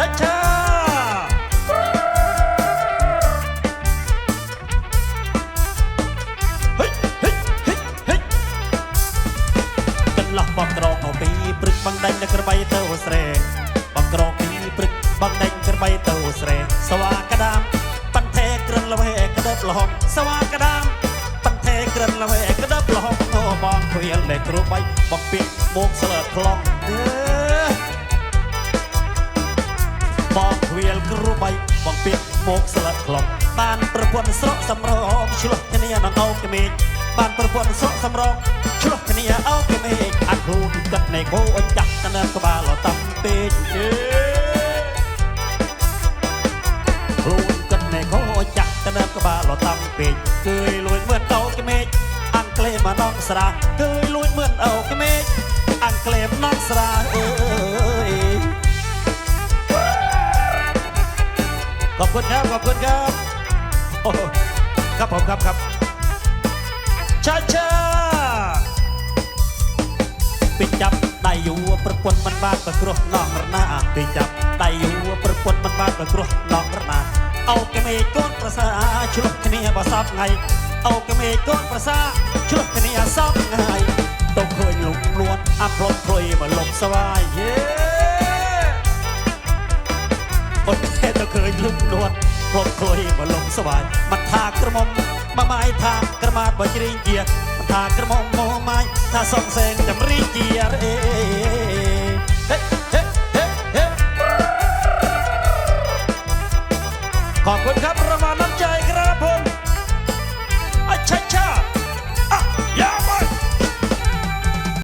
ឆាឆាហិហិហិហិកន្លោះបបក្រងមកពីព្រឹកបងដាច់នៅក្របីទៅស្រែបបក្រងពីព្រឹកបងដាច់ក្របីទៅស្រែសវាកដាមប៉ាន់ថេក្រិនល្វែក្តឹបលហុកសវាកដាមប៉ាន់ថេក្រិនល្វែក្តឹបលហុកអូបងគួយលេគ្រូបៃបងពីមកស្លើខ្លងអឺ គ្រូបៃបងពាកមកស្លឹកក្លុកបានប្រពន្ធស្រកសំរងឆ្លោះគ្នានឹងអោកមេឃបានប្រពន្ធស្រកសំរងឆ្លោះគ្នាអោកមេឃអាគ្រូគិតនៃគោអចាក់កណ្ដាលក្បាលតាំពេកជេគ្រូគិតនៃគោអចាក់កណ្ដាលក្បាលតាំពេកគឺលួចមើលអោកមេឃអង់គ្លេសមកនងស្រាគឺលួចមើលអោកមេឃអង់គ្លេសនងស្រា ขอบคุณครับ ขอบคุณครับ ครับผมครับครับชาชาពីចាប់ដៃយួរប្រពន្ធមិនបានប្រគ្រោះនងរណាពីចាប់ដៃយួរប្រពន្ធមិនបានប្រគ្រោះនងរណាអូគេមេកូនប្រសាជ្រុះគ្នាបសាប់ថ្ងៃអូគេមេកូនប្រសាជ្រុះគ្នាសាប់ថ្ងៃទៅឃើញលំលួនអាប់រត់ព្រួយមកលំស្វាយយេ ភ្លឹកលួតហូបក្លុយបលំស្វាយមកថាក្រមុំមកម៉ាយថាក្រមាតបើជ្រីងជាមកថាក្រមុំមកម៉ាយថាសំសែងចម្រីងជាអេហេហេហេហេขอบคุณครับประมาณน้ำใจครับผม